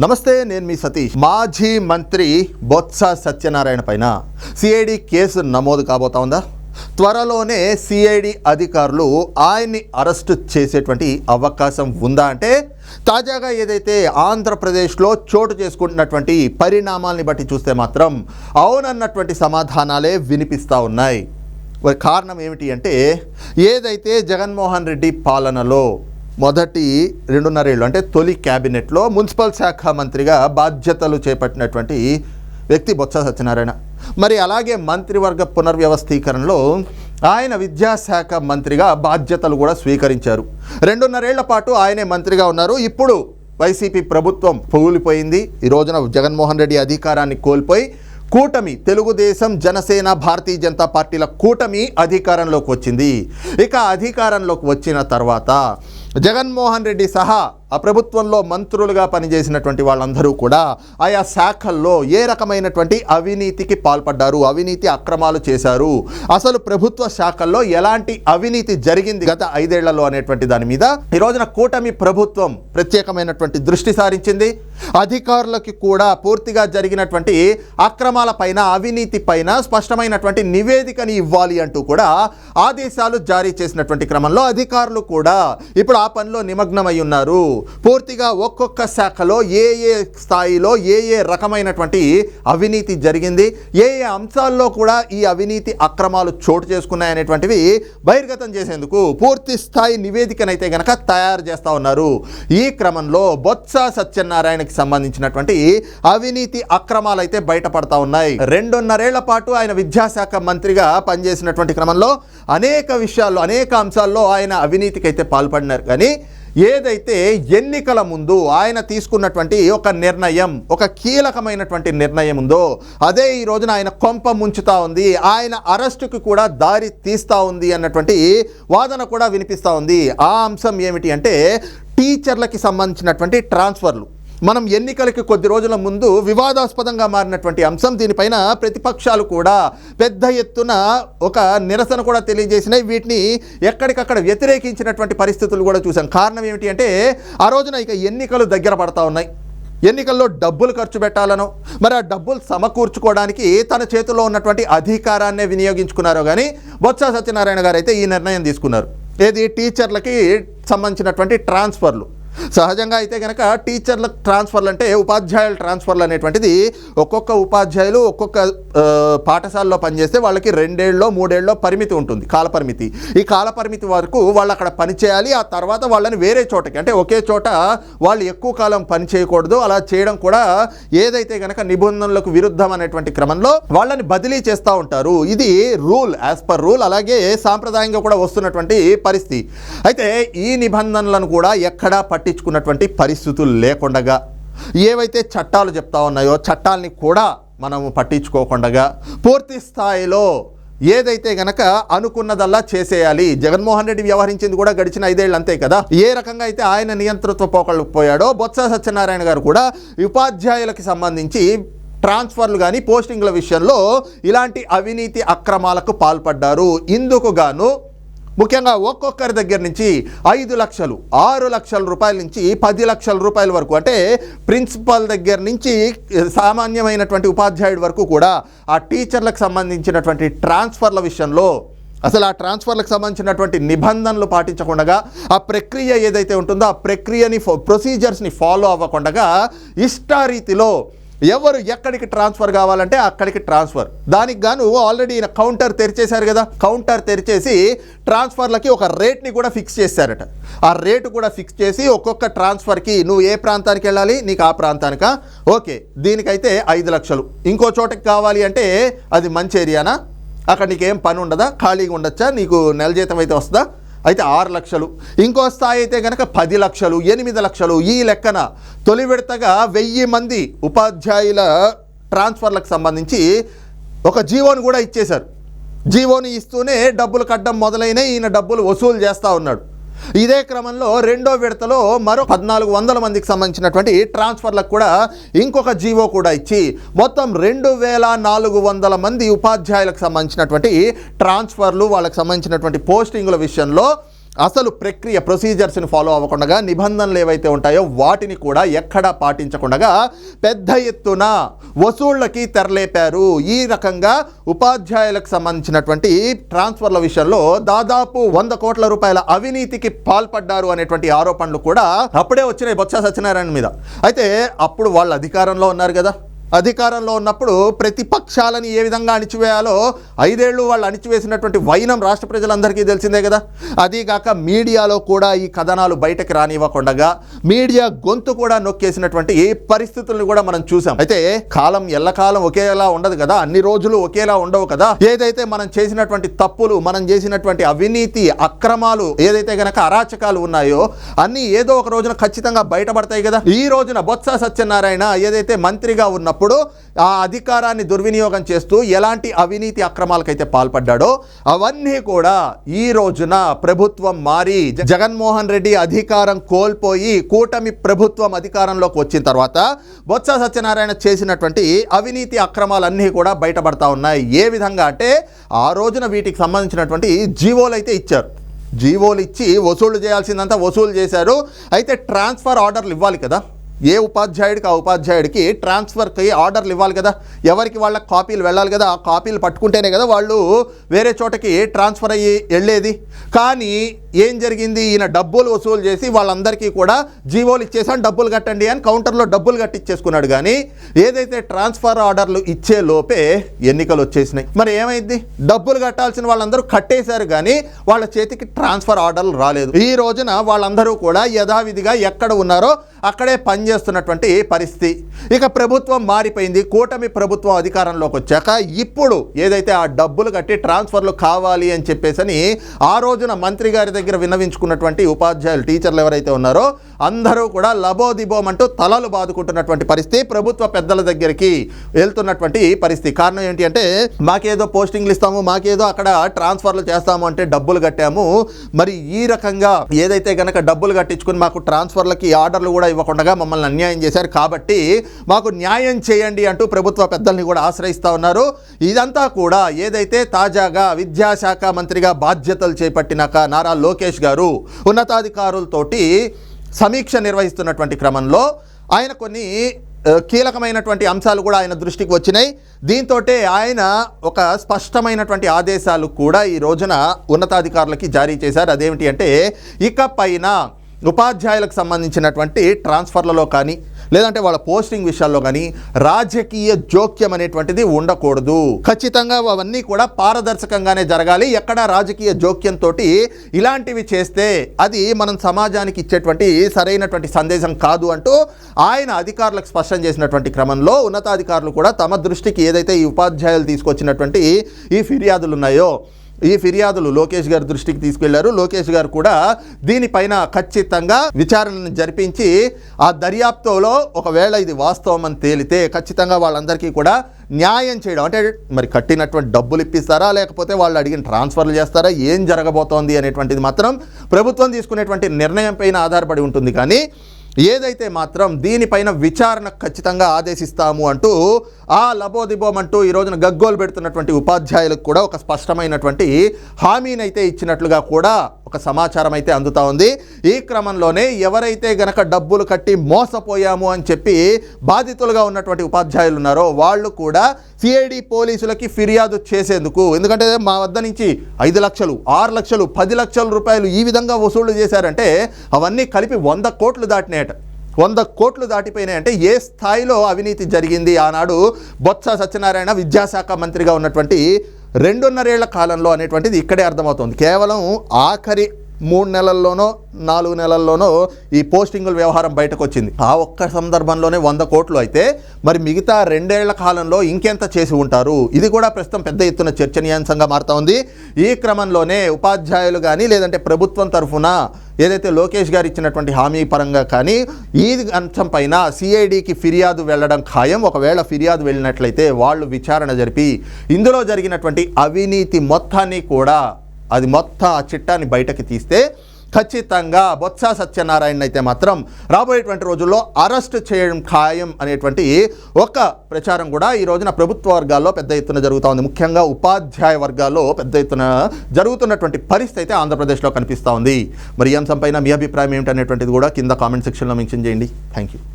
నమస్తే నేను మీ సతీష్. మాజీ మంత్రి బొత్స సత్యనారాయణ పైన సిఐడి కేసు నమోదు కాబోతా ఉందా? త్వరలోనే సిఐడి అధికారులు ఆయన్ని అరెస్ట్ చేసేటువంటి అవకాశం ఉందా అంటే తాజాగా ఏదైతే ఆంధ్రప్రదేశ్లో చోటు చేసుకుంటున్నటువంటి పరిణామాల్ని బట్టి చూస్తే మాత్రం అవునన్నటువంటి సమాధానాలే వినిపిస్తూ ఉన్నాయి. కారణం ఏమిటి అంటే ఏదైతే జగన్మోహన్ రెడ్డి పాలనలో మొదటి రెండున్నరేళ్ళు అంటే తొలి క్యాబినెట్లో మున్సిపల్ శాఖ మంత్రిగా బాధ్యతలు చేపట్టినటువంటి వ్యక్తి బొత్స సత్యనారాయణ. మరి అలాగే మంత్రివర్గ పునర్వ్యవస్థీకరణలో ఆయన విద్యాశాఖ మంత్రిగా బాధ్యతలు కూడా స్వీకరించారు. రెండున్నరేళ్ళ పాటు ఆయనే మంత్రిగా ఉన్నారు. ఇప్పుడు వైసీపీ ప్రభుత్వం పగులిపోయింది ఈ రోజున జగన్మోహన్ రెడ్డి అధికారాన్ని కోల్పోయి కూటమి తెలుగుదేశం జనసేన భారతీయ జనతా పార్టీల కూటమి అధికారంలోకి వచ్చింది. ఇక అధికారంలోకి వచ్చిన తర్వాత జగన్మోహన్ రెడ్డి సహా ఆ ప్రభుత్వంలో మంత్రులుగా పనిచేసినటువంటి వాళ్ళందరూ కూడా ఆయా శాఖల్లో ఏ రకమైనటువంటి అవినీతికి పాల్పడ్డారు అవినీతి అక్రమాలు చేశారు? అసలు ప్రభుత్వ శాఖల్లో ఎలాంటి అవినీతి జరిగింది గత ఐదేళ్ళలో అనేటువంటి దాని మీద? ఈ రోజున కూటమి ప్రభుత్వం ప్రత్యేకమైనటువంటి దృష్టి సారించింది. అధికారులకి కూడా పూర్తిగా జరిగినటువంటి అక్రమాల పైన అవినీతి పైన స్పష్టమైనటువంటి నివేదికని ఇవ్వాలి అంటూ కూడా ఆదేశాలు జారీ చేసినటువంటి క్రమంలో అధికారులు కూడా ఇప్పుడు ఆ పనిలో నిమగ్నమై ఉన్నారు. పూర్తిగా ఒక్కొక్క శాఖలో ఏ ఏ స్థాయిలో ఏ ఏ రకమైనటువంటి అవినీతి జరిగింది ఏ ఏ అంశాల్లో కూడా ఈ అవినీతి అక్రమాలు చోటు చేసుకున్నాయనేటువంటివి బహిర్గతం చేసేందుకు పూర్తి స్థాయి నివేదికనైతే గనక తయారు చేస్తూ ఉన్నారు. ఈ క్రమంలో బొత్స సత్యనారాయణకి సంబంధించినటువంటి అవినీతి అక్రమాలు అయితే బయటపడతా ఉన్నాయి. రెండున్నరేళ్ళ పాటు ఆయన విద్యాశాఖ మంత్రిగా పనిచేసినటువంటి క్రమంలో అనేక విషయాల్లో అనేక అంశాల్లో ఆయన అవినీతికి అయితే పాల్పడినారు. కానీ ఏదైతే ఎన్నికల ముందు ఆయన తీసుకున్నటువంటి ఒక నిర్ణయం ఒక కీలకమైనటువంటి నిర్ణయం ఉందో అదే ఈ రోజున ఆయన కొంప ముంచుతా ఉంది ఆయన అరెస్టుకి కూడా దారి తీస్తా ఉంది అన్నటువంటి వాదన కూడా వినిపిస్తూ ఉంది. ఆ అంశం ఏమిటి అంటే టీచర్లకి సంబంధించినటువంటి ట్రాన్స్ఫర్లు. మనం ఎన్నికలకి కొద్ది రోజుల ముందు వివాదాస్పదంగా మారినటువంటి అంశం దీనిపైన ప్రతిపక్షాలు కూడా పెద్ద ఎత్తున ఒక నిరసన కూడా తెలియజేసినాయి. వీటిని ఎక్కడికక్కడ వ్యతిరేకించినటువంటి పరిస్థితులు కూడా చూసాం కారణం ఏమిటి అంటే ఆ రోజున ఇక ఎన్నికలు దగ్గర పడతా ఉన్నాయి. ఎన్నికల్లో డబ్బులు ఖర్చు పెట్టాలనో మరి ఆ డబ్బులు సమకూర్చుకోవడానికి తన చేతిలో ఉన్నటువంటి అధికారాన్నే వినియోగించుకున్నారో కానీ బొత్స సత్యనారాయణ గారు అయితే ఈ నిర్ణయం తీసుకున్నారు. ఏది టీచర్లకి సంబంధించినటువంటి ట్రాన్స్ఫర్లు. సహజంగా అయితే కనుక టీచర్ల ట్రాన్స్ఫర్లు అంటే ఉపాధ్యాయుల ట్రాన్స్ఫర్లు అనేటువంటిది ఒక్కొక్క ఉపాధ్యాయులు ఒక్కొక్క పాఠశాలలో పనిచేస్తే వాళ్ళకి రెండేళ్ళలో మూడేళ్ళలో పరిమితి ఉంటుంది కాలపరిమితి. ఈ కాలపరిమితి వరకు వాళ్ళు అక్కడ పనిచేయాలి ఆ తర్వాత వాళ్ళని వేరే చోటకి అంటే ఒకే చోట వాళ్ళు ఎక్కువ కాలం పని చేయకూడదు అలా చేయడం కూడా ఏదైతే కనుక నిబంధనలకు విరుద్ధం అనేటువంటి క్రమంలో వాళ్ళని బదిలీ చేస్తూ ఉంటారు. ఇది రూల్ యాజ్ పర్ రూల్ అలాగే సాంప్రదాయంగా కూడా వస్తున్నటువంటి పరిస్థితి. అయితే ఈ నిబంధనలను కూడా ఎక్కడా పట్టించుకున్నటువంటి పరిస్థితులు లేకుండగా ఏవైతే చట్టాలు చెప్తా ఉన్నాయో చట్టాలని కూడా మనము పట్టించుకోకుండా పూర్తి స్థాయిలో ఏదైతే గనక అనుకున్నదల్లా చేసేయాలి. జగన్మోహన్ రెడ్డి వ్యవహరించింది కూడా గడిచిన ఐదేళ్ళు అంతే కదా. ఏ రకంగా అయితే ఆయన నియంతృత్వ పోకళ్ళు పోయాడో బొత్స సత్యనారాయణ గారు కూడా ఉపాధ్యాయులకు సంబంధించి ట్రాన్స్ఫర్లు కానీ పోస్టింగ్ల విషయంలో ఇలాంటి అవినీతి అక్రమాలకు పాల్పడ్డారు. ఇందుకు గాను ముఖ్యంగా ఒక్కొక్కరి దగ్గర నుంచి ఐదు లక్షలు ఆరు లక్షల రూపాయల నుంచి పది లక్షల రూపాయల వరకు. అంటే ప్రిన్సిపల్ దగ్గర నుంచి సామాన్యమైనటువంటి ఉపాధ్యాయుడి వరకు కూడా ఆ టీచర్లకు సంబంధించినటువంటి ట్రాన్స్ఫర్ల విషయంలో అసలు ఆ ట్రాన్స్ఫర్లకు సంబంధించినటువంటి నిబంధనలు పాటించకుండా ఆ ప్రక్రియ ఏదైతే ఉంటుందో ఆ ప్రక్రియని ఫో ప్రొసీజర్స్ని ఫాలో అవ్వకుండా ఇష్టారీతిలో ఎవరు ఎక్కడికి ట్రాన్స్ఫర్ కావాలంటే అక్కడికి ట్రాన్స్ఫర్. దానికి గాను ఆల్రెడీ ఈయన కౌంటర్ తెరిచేశారు కదా. కౌంటర్ తెరిచేసి ట్రాన్స్ఫర్లకి ఒక రేట్ని కూడా ఫిక్స్ చేశారట. ఆ రేటు కూడా ఫిక్స్ చేసి ఒక్కొక్క ట్రాన్స్ఫర్కి నువ్వు ఏ ప్రాంతానికి వెళ్ళాలి నీకు ఆ ప్రాంతానికా? ఓకే దీనికైతే ఐదు లక్షలు. ఇంకో చోటకి కావాలి అంటే అది మంచి ఏరియానా? అక్కడ నీకేం పని ఉండదా ఖాళీగా ఉండొచ్చా? నీకు నెల జీతం అయితే వస్తుందా? అయితే ఆరు లక్షలు. ఇంకో స్థాయి అయితే కనుక పది లక్షలు ఎనిమిది లక్షలు ఈ లెక్కన తొలి విడతగా వెయ్యి మంది ఉపాధ్యాయుల ట్రాన్స్ఫర్లకు సంబంధించి ఒక జీవోని కూడా ఇచ్చేశారు. జీవోని ఇస్తూనే డబ్బులు కట్టడం మొదలైన ఈయన డబ్బులు వసూలు చేస్తూ ఉన్నాడు. ఇదే క్రమంలో రెండో విడతలో మరో పద్నాలుగు వందల మందికి సంబంధించినటువంటి ట్రాన్స్ఫర్లకు కూడా ఇంకొక జీవో కూడా ఇచ్చి మొత్తం రెండు వేల నాలుగు వందల మంది ఉపాధ్యాయులకు సంబంధించినటువంటి ట్రాన్స్ఫర్లు వాళ్ళకి సంబంధించినటువంటి పోస్టింగుల విషయంలో అసలు ప్రక్రియ ప్రొసీజర్స్ని ఫాలో అవ్వకుండా నిబంధనలు ఏవైతే ఉంటాయో వాటిని కూడా ఎక్కడా పాటించకుండా పెద్ద ఎత్తున వసూళ్ళకి తెరలేపారు. ఈ రకంగా ఉపాధ్యాయులకు సంబంధించినటువంటి ట్రాన్స్ఫర్ల విషయంలో దాదాపు వంద కోట్ల రూపాయల అవినీతికి పాల్పడ్డారు అనేటువంటి ఆరోపణలు కూడా అప్పుడే వచ్చినాయి బొత్స సత్యనారాయణ మీద. అయితే అప్పుడు వాళ్ళు అధికారంలో ఉన్నారు కదా. అధికారంలో ఉన్నప్పుడు ప్రతిపక్షాలని ఏ విధంగా అణిచివేయాలో ఐదేళ్ళు వాళ్ళు అణిచివేసినటువంటి వైనం రాష్ట్ర ప్రజలందరికీ తెలిసిందే కదా. అదీగాక మీడియాలో కూడా ఈ కథనాలు బయటకు రానివ్వకుండా మీడియా గొంతు కూడా నొక్కేసినటువంటి ఏ పరిస్థితులను కూడా మనం చూసాం. అయితే కాలం ఎల్లకాలం ఒకేలా ఉండదు కదా అన్ని రోజులు ఒకేలా ఉండవు కదా. ఏదైతే మనం చేసినటువంటి తప్పులు మనం చేసినటువంటి అవినీతి అక్రమాలు ఏదైతే గనక అరాచకాలు ఉన్నాయో అన్ని ఏదో ఒక రోజున ఖచ్చితంగా బయటపడతాయి కదా. ఈ రోజున బొత్స సత్యనారాయణ ఏదైతే మంత్రిగా ఉన్నప్పుడు ఆ అధికారాన్ని దుర్వినియోగం చేస్తూ ఎలాంటి అవినీతి అక్రమాలకైతే పాల్పడ్డాడో అవన్నీ కూడా ఈ రోజున ప్రభుత్వం మారి జగన్మోహన్ రెడ్డి అధికారం కోల్పోయి కూటమి ప్రభుత్వం అధికారంలోకి వచ్చిన తర్వాత బొత్స సత్యనారాయణ చేసినటువంటి అవినీతి అక్రమాలన్నీ కూడా బయటపడతా ఉన్నాయి. ఏ విధంగా అంటే ఆ రోజున వీటికి సంబంధించినటువంటి జీవోలు అయితే ఇచ్చారు. జీవోలు ఇచ్చి వసూలు చేయాల్సిందంతా వసూలు చేశారు. అయితే ట్రాన్స్ఫర్ ఆర్డర్లు ఇవ్వాలి కదా. ఏ ఉపాధ్యాయుడికి ఆ ఉపాధ్యాయుడికి ట్రాన్స్ఫర్కి ఆర్డర్లు ఇవ్వాలి కదా? ఎవరికి వాళ్ళ కాపీలు వెళ్ళాలి కదా? ఆ కాపీలు పట్టుకుంటేనే కదా వాళ్ళు వేరే చోటకి ట్రాన్స్ఫర్ అయ్యి వెళ్ళేది. కానీ ఏం జరిగింది? ఈయన డబ్బులు వసూలు చేసి వాళ్ళందరికీ కూడా జీవోలు ఇచ్చేసాను డబ్బులు కట్టండి అని కౌంటర్లో డబ్బులు కట్టించేసుకున్నాడు కానీ ఏదైతే ట్రాన్స్ఫర్ ఆర్డర్లు ఇచ్చే లోపే ఎన్నికలు వచ్చేసినాయి. మరి ఏమైంది? డబ్బులు కట్టాల్సిన వాళ్ళందరూ కట్టేశారు కానీ వాళ్ళ చేతికి ట్రాన్స్ఫర్ ఆర్డర్లు రాలేదు. ఈ రోజున వాళ్ళందరూ కూడా యథావిధిగా ఎక్కడ ఉన్నారో అక్కడే పనిచేస్తున్నటువంటి పరిస్థితి. ఇక ప్రభుత్వం మారిపోయింది. కూటమి ప్రభుత్వం అధికారంలోకి వచ్చాక ఇప్పుడు ఏదైతే ఆ డబ్బులు కట్టి ట్రాన్స్ఫర్లు కావాలి అని చెప్పేసి ఆ రోజున మంత్రి గారి దగ్గర విన్నవించుకున్నటువంటి ఉపాధ్యాయులు టీచర్లు ఎవరైతే ఉన్నారో అందరూ కూడా లబోదిబోమంటూ తలలు బాదుకుంటున్నటువంటి పరిస్థితి ప్రభుత్వ పెద్దల దగ్గరికి వెళ్తున్నటువంటి పరిస్థితి. కారణం ఏంటి అంటే మాకేదో పోస్టింగ్లు ఇస్తాము మాకేదో అక్కడ ట్రాన్స్ఫర్లు చేస్తాము అంటే డబ్బులు కట్టాము. మరి ఈ రకంగా ఏదైతే కనుక డబ్బులు కట్టించుకుని మాకు ట్రాన్స్ఫర్లకి ఆర్డర్లు కూడా ఇవ్వకుండా మమ్మల్ని అన్యాయం చేశారు. కాబట్టి మాకు న్యాయం చేయండి అంటూ ప్రభుత్వ పెద్దల్ని కూడా ఆశ్రయిస్తూ ఉన్నారు. ఇదంతా కూడా ఏదైతే తాజాగా విద్యాశాఖ మంత్రిగా బాధ్యతలు చేపట్టినాక నారా లోకేష్ గారు ఉన్నతాధికారులతోటి సమీక్ష నిర్వహిస్తున్నటువంటి క్రమంలో ఆయన కొన్ని కీలకమైనటువంటి అంశాలు కూడా ఆయన దృష్టికి వచ్చినాయి. దీంతో ఆయన ఒక స్పష్టమైనటువంటి ఆదేశాలు కూడా ఈ రోజున ఉన్నతాధికారులకి జారీ చేశారు. అదేమిటి అంటే ఇక పైన ఉపాధ్యాయులకు సంబంధించినటువంటి ట్రాన్స్ఫర్లలో కానీ లేదంటే వాళ్ళ పోస్టింగ్ విషయాల్లో కానీ రాజకీయ జోక్యం అనేటువంటిది ఉండకూడదు. ఖచ్చితంగా అవన్నీ కూడా పారదర్శకంగానే జరగాలి. ఎక్కడ రాజకీయ జోక్యంతో ఇలాంటివి చేస్తే అది మనం సమాజానికి ఇచ్చేటువంటి సరైనటువంటి సందేశం కాదు అంటూ ఆయన అధికారులకు స్పష్టం చేసినటువంటి క్రమంలో ఉన్నతాధికారులు కూడా తమ దృష్టికి ఏదైతే ఈ ఉపాధ్యాయులు తీసుకొచ్చినటువంటి ఈ ఫిర్యాదులు ఉన్నాయో ఈ ఫిర్యాదులు లోకేష్ గారి దృష్టికి తీసుకెళ్ళారు. లోకేష్ గారు కూడా దీనిపైన ఖచ్చితంగా విచారణను జరిపించి ఆ దర్యాప్తులో ఒకవేళ ఇది వాస్తవం అని తేలితే ఖచ్చితంగా వాళ్ళందరికీ కూడా న్యాయం చేయడం. అంటే మరి కట్టినటువంటి డబ్బులు ఇప్పిస్తారా? లేకపోతే వాళ్ళు అడిగిన ట్రాన్స్ఫర్లు చేస్తారా? ఏం జరగబోతోంది అనేటువంటిది మాత్రం ప్రభుత్వం తీసుకునేటువంటి నిర్ణయం పైన ఆధారపడి ఉంటుంది. కానీ ఏదైతే మాత్రం దీనిపైన విచారణ ఖచ్చితంగా ఆదేశిస్తాము అంటూ ఆ లబోదిబోం అంటూ ఈ రోజున గగ్గోలు పెడుతున్నటువంటి ఉపాధ్యాయులకు కూడా ఒక స్పష్టమైనటువంటి హామీనైతే ఇచ్చినట్లుగా కూడా ఒక సమాచారం అయితే అందుతా ఉంది. ఈ క్రమంలోనే ఎవరైతే గనక డబ్బులు కట్టి మోసపోయాము అని చెప్పి బాధితులుగా ఉన్నటువంటి ఉపాధ్యాయులు ఉన్నారో వాళ్ళు కూడా సిఐడి పోలీసులకి ఫిర్యాదు చేసేందుకు ఎందుకంటే మా వద్ద నుంచి ఐదు లక్షలు ఆరు లక్షలు పది లక్షల రూపాయలు ఈ విధంగా వసూళ్ళు చేశారంటే అవన్నీ కలిపి వంద కోట్లు దాటినాయట. వంద కోట్లు దాటిపోయినాయి అంటే ఏ స్థాయిలో అవినీతి జరిగింది? ఆనాడు బొత్స సత్యనారాయణ విద్యాశాఖ మంత్రిగా ఉన్నటువంటి రెండున్నరేళ్ళ కాలంలో అనేటువంటిది ఇక్కడే అర్థమవుతుంది. కేవలం ఆఖరి మూడు నెలల్లోనో నాలుగు నెలల్లోనో ఈ పోస్టింగుల వ్యవహారం బయటకు వచ్చింది ఆ ఒక్క సందర్భంలోనే వంద కోట్లు అయితే మరి మిగతా రెండేళ్ళ కాలంలో ఇంకెంత చేసి ఉంటారు? ఇది కూడా ప్రస్తుతం పెద్ద ఎత్తున చర్చనీయాంశంగా మారుతా ఉంది. ఈ క్రమంలోనే ఉపాధ్యాయులు కానీ లేదంటే ప్రభుత్వం తరఫున ఏదైతే లోకేష్ గారు ఇచ్చినటువంటి హామీ పరంగా కానీ ఈ అంశం పైన సిఐడికి ఫిర్యాదు వెళ్ళడం ఖాయం. ఒకవేళ ఫిర్యాదు వెళ్ళినట్లయితే వాళ్ళు విచారణ జరిపి ఇందులో జరిగినటువంటి అవినీతి మొత్తాన్ని కూడా అది మొత్తం ఆ చిట్టాన్ని బయటకి తీస్తే ఖచ్చితంగా బొత్స సత్యనారాయణ అయితే మాత్రం రాబోయేటువంటి రోజుల్లో అరెస్ట్ చేయడం ఖాయం అనేటువంటి ఒక ప్రచారం కూడా ఈ రోజున ప్రభుత్వ వర్గాల్లో పెద్ద ఎత్తున జరుగుతూ ఉంది. ముఖ్యంగా ఉపాధ్యాయ వర్గాల్లో పెద్ద ఎత్తున జరుగుతున్నటువంటి పరిస్థితి అయితే ఆంధ్రప్రదేశ్లో కనిపిస్తూ ఉంది. మరి ఈ అంశంపైన మీ అభిప్రాయం ఏమిటనేటువంటిది కూడా కింద కామెంట్ సెక్షన్లో మెన్షన్ చేయండి. Thank you